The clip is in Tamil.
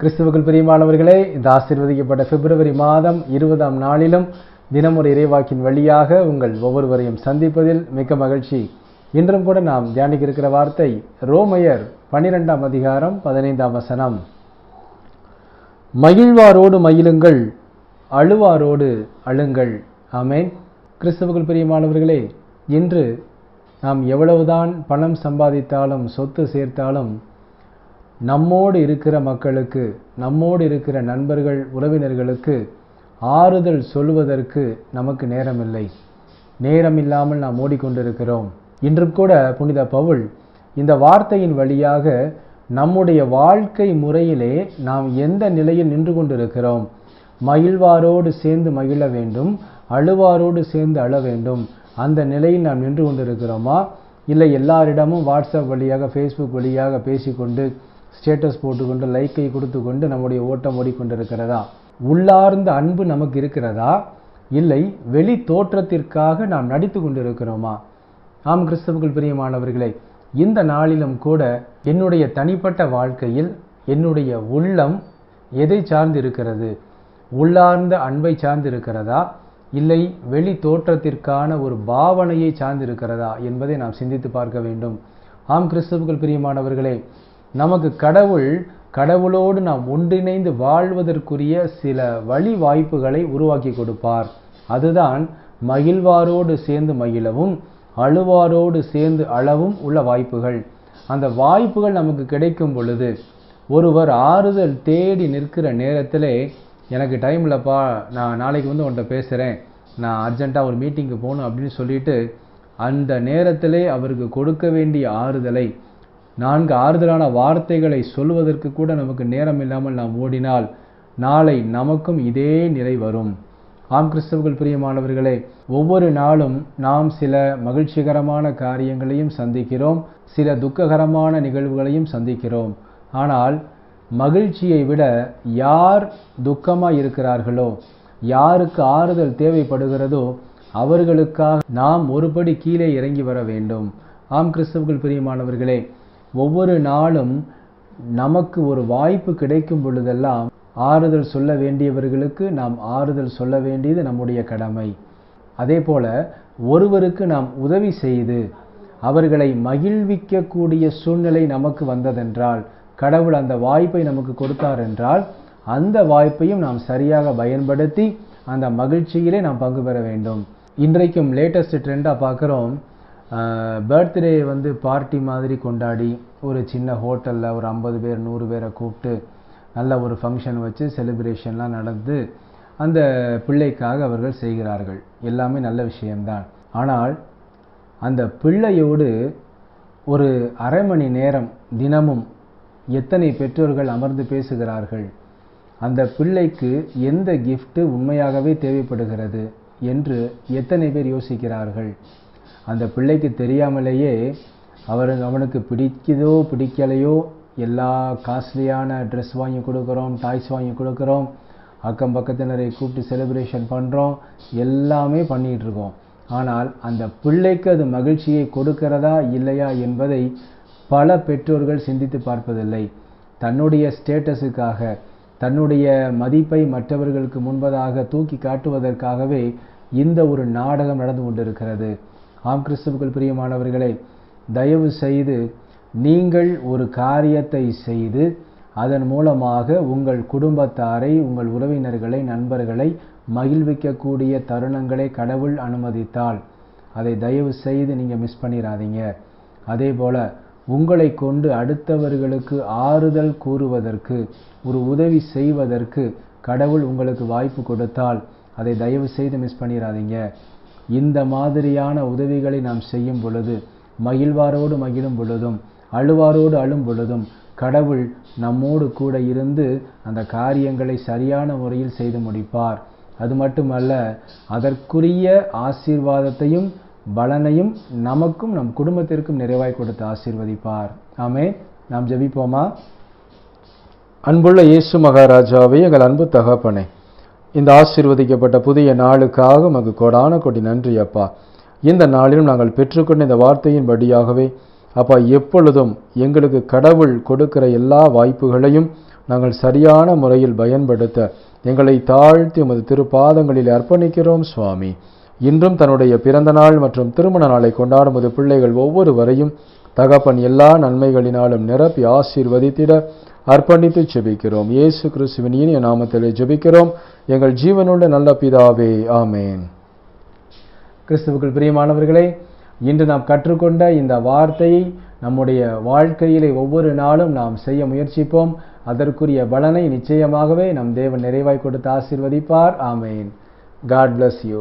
கிறிஸ்துவுக்குள் பிரியமானவர்களே இந்த ஆசீர்வதிக்கப்பட்ட பிப்ரவரி மாதம் இருபதாம் நாளிலும் தினமொரு இறைவாக்கின் வழியாக உங்கள் ஒவ்வொருவரையும் சந்திப்பதில் மிக்க மகிழ்ச்சி. இன்றும் கூட நாம் தியானிக்க இருக்கிற வார்த்தை ரோமையர் பனிரெண்டாம் அதிகாரம் பதினைந்தாம் வசனம். மகிழ்வாரோடு மகிழுங்கள் அழுவாரோடு அழுங்கள். ஆமேன். கிறிஸ்துவுக்குள் பிரியமானவர்களே இன்று நாம் எவ்வளவுதான் பணம் சம்பாதித்தாலும் சொத்து சேர்த்தாலும் நம்மோடு இருக்கிற மக்களுக்கு நம்மோடு இருக்கிற நண்பர்கள் உறவினர்களுக்கு ஆறுதல் சொல்வதற்கு நமக்கு நேரமில்லை. நேரம் இல்லாமல் நாம் ஓடிக்கொண்டிருக்கிறோம். இன்றும் கூட புனித பவுல் இந்த வார்த்தையின் வழியாக நம்முடைய வாழ்க்கை முறையிலே நாம் எந்த நிலையில் நின்று கொண்டிருக்கிறோம்? மகிழ்வாரோடு சேர்ந்து மகிழ வேண்டும் அழுவாரோடு சேர்ந்து அழ வேண்டும். அந்த நிலையில் நாம் நின்று கொண்டிருக்கிறோமா? இல்லை எல்லாரிடமும் வாட்ஸ்அப் வழியாக ஃபேஸ்புக் வழியாக பேசிக்கொண்டு ஸ்டேட்டஸ் போட்டுக்கொண்டு லைக்கை கொடுத்து கொண்டு நம்முடைய ஓட்டம் ஓடிக்கொண்டிருக்கிறதா? உள்ளார்ந்த அன்பு நமக்கு இருக்கிறதா? இல்லை வெளி தோற்றத்திற்காக நாம் நடித்து கொண்டிருக்கிறோமா? ஆம் கிறிஸ்தவர்கள் பிரியமானவர்களே இந்த நாளிலும் கூட என்னுடைய தனிப்பட்ட வாழ்க்கையில் என்னுடைய உள்ளம் எதை சார்ந்து இருக்கிறது உள்ளார்ந்த அன்பை சார்ந்து இருக்கிறதா இல்லை வெளி தோற்றத்திற்கான ஒரு பாவனையை சார்ந்திருக்கிறதா என்பதை நாம் சிந்தித்து பார்க்க வேண்டும். ஆம் கிறிஸ்தவர்கள் பிரியமானவர்களே நமக்கு கடவுள் கடவுளோடு நாம் ஒன்றிணைந்து வாழ்வதற்குரிய சில வழி வாய்ப்புகளை உருவாக்கி கொடுப்பார். அதுதான் மகிழ்வாரோடு சேர்ந்து மகிழவும் அழுவாரோடு சேர்ந்து அளவும் உள்ள வாய்ப்புகள். அந்த வாய்ப்புகள் நமக்கு கிடைக்கும் பொழுது ஒருவர் ஆறுதல் தேடி நிற்கிற நேரத்தில் எனக்கு டைம் இல்லைப்பா நான் நாளைக்கு வந்து உன்கிட்ட பேசுகிறேன் நான் அர்ஜெண்ட்டாக ஒரு மீட்டிங்க்கு போகணும் அப்படின்னு சொல்லிட்டு அந்த நேரத்திலே அவருக்கு கொடுக்க வேண்டிய ஆறுதலை நான்கு ஆறுதலான வார்த்தைகளை சொல்வதற்கு கூட நமக்கு நேரம் இல்லாமல் நாம் ஓடினால் நாளை நமக்கும் இதே நிலை வரும். ஆம் கிறிஸ்தவர்கள் பிரியமானவர்களே ஒவ்வொரு நாளும் நாம் சில மகிழ்ச்சிகரமான காரியங்களையும் சந்திக்கிறோம் சில துக்ககரமான நிகழ்வுகளையும் சந்திக்கிறோம். ஆனால் மகிழ்ச்சியை விட யார் துக்கமாக இருக்கிறார்களோ யாருக்கு ஆறுதல் தேவைப்படுகிறதோ அவர்களுக்காக நாம் ஒருபடி கீழே இறங்கி வர வேண்டும். ஆம் கிறிஸ்தவர்கள் பிரியமானவர்களே ஒவ்வொரு நாளும் நமக்கு ஒரு வாய்ப்பு கிடைக்கும் பொழுதெல்லாம் ஆறுதல் சொல்ல வேண்டியவர்களுக்கு நாம் ஆறுதல் சொல்ல வேண்டியது நம்முடைய கடமை. அதே போல ஒருவருக்கு நாம் உதவி செய்து அவர்களை மகிழ்விக்கக்கூடிய சூழ்நிலை நமக்கு வந்ததென்றால் கடவுள் அந்த வாய்ப்பை நமக்கு கொடுத்தார் என்றால் அந்த வாய்ப்பையும் நாம் சரியாக பயன்படுத்தி அந்த மகிழ்ச்சியிலே நாம் பங்கு பெற வேண்டும். இன்றைக்கும் லேட்டஸ்ட் ட்ரெண்டாக பார்க்குறோம். பர்த்டே வந்து பார்ட்டி மாதிரி கொண்டாடி ஒரு சின்ன ஹோட்டலில் ஒரு ஐம்பது பேர் நூறு பேரை கூப்பிட்டு நல்ல ஒரு ஃபங்க்ஷன் வச்சு செலிப்ரேஷன்லாம் நடந்து அந்த பிள்ளைக்காக அவர்கள் செய்கிறார்கள். எல்லாமே நல்ல விஷயம்தான். ஆனால் அந்த பிள்ளையோடு ஒரு அரை மணி நேரம் தினமும் எத்தனை பெற்றோர்கள் அமர்ந்து பேசுகிறார்கள்? அந்த பிள்ளைக்கு எந்த கிஃப்ட்டு உண்மையாகவே தேவைப்படுகிறது? என்று எத்தனை பேர் யோசிக்கிறார்கள்? அந்த பிள்ளைக்கு தெரியாமலேயே அவர் அவனுக்கு பிடிக்குதோ பிடிக்கலையோ எல்லா காஸ்ட்லியான ட்ரெஸ் வாங்கி கொடுக்குறோம் டாய்ஸ் வாங்கி கொடுக்குறோம் அக்கம் பக்கத்தினரை கூப்பிட்டு செலிப்ரேஷன் பண்ணுறோம் எல்லாமே பண்ணிகிட்ருக்கோம் ஆனால் அந்த பிள்ளைக்கு அது மகிழ்ச்சியை கொடுக்கிறதா இல்லையா என்பதை பல பெற்றோர்கள் சிந்தித்து பார்ப்பதில்லை. தன்னுடைய ஸ்டேட்டஸுக்காக தன்னுடைய மதிப்பை மற்றவர்களுக்கு முன்பதாக தூக்கி காட்டுவதற்காகவே இந்த ஒரு நாடகம் நடந்து கொண்டிருக்கிறது. ஆம் கிறிஸ்துவுக்குள் பிரியமானவர்களே தயவு செய்து நீங்கள் ஒரு காரியத்தை செய்து அதன் மூலமாக உங்கள் குடும்பத்தாரை உங்கள் உறவினர்களை நண்பர்களை மகிழ்விக்கக்கூடிய தருணங்களை கடவுள் அனுமதித்தால் அதை தயவு செய்து நீங்கள் மிஸ் பண்ணிடாதீங்க அதே போல் உங்களை கொண்டு அடுத்தவர்களுக்கு ஆறுதல் கூறுவதற்கு ஒரு உதவி செய்வதற்கு கடவுள் உங்களுக்கு வாய்ப்பு கொடுத்தால் அதை தயவு செய்து மிஸ் பண்ணிடாதீங்க இந்த மாதிரியான உதவிகளை நாம் செய்யும் பொழுது மகிழ்வாரோடு மகிழும் பொழுதும் அழுவாரோடு அழும் பொழுதும் கடவுள் நம்மோடு கூட இருந்து அந்த காரியங்களை சரியான முறையில் செய்து முடிப்பார். அது மட்டுமல்ல அதற்குரிய ஆசீர்வாதத்தையும் பலனையும் நமக்கும் நம் குடும்பத்திற்கும் நிறைவாய் கொடுத்து ஆசீர்வதிப்பார். ஆமே நாம் ஜெபிப்போமா? அன்புள்ள இயேசு மகாராஜாவை எங்கள் அன்பு தகப்பனே இந்த ஆசீர்வதிக்கப்பட்ட புதிய நாளுக்காக உமக்கு கொடான கொடி நன்றி அப்பா. இந்த நாளிலும் நாங்கள் பெற்றுக்கொண்ட இந்த வார்த்தையின் படியாகவே அப்பா எப்பொழுதும் எங்களுக்கு கடவுள் கொடுக்கிற எல்லா வாய்ப்புகளையும் நாங்கள் சரியான முறையில் பயன்படுத்த எங்களை தாழ்த்தி உமது திருப்பாதங்களில் அர்ப்பணிக்கிறோம் சுவாமி. இன்றும் தன்னுடைய பிறந்த நாள் மற்றும் திருமண நாளை கொண்டாடும் பிள்ளைகள் ஒவ்வொருவரையும் தகப்பன் எல்லா நன்மைகளினாலும் நிரப்பி ஆசீர்வதித்திட அர்ப்பணித்து ஜெபிக்கிறோம். இயேசு கிறிஸ்துவின் இனிய நாமத்திலே ஜெபிக்கிறோம். எங்கள் ஜீவனுள்ள நல்ல பிதாவே ஆமேன். கிறிஸ்துவுக்குள் பிரியமானவர்களே இன்று நாம் கற்றுக்கொண்ட இந்த வார்த்தையை நம்முடைய வாழ்க்கையிலே ஒவ்வொரு நாளும் நாம் செய்ய முயற்சிப்போம். அதற்குரிய பலனை நிச்சயமாகவே நம் தேவன் நிறைவாய் கொடுத்து ஆசீர்வதிப்பார். ஆமேன். God bless you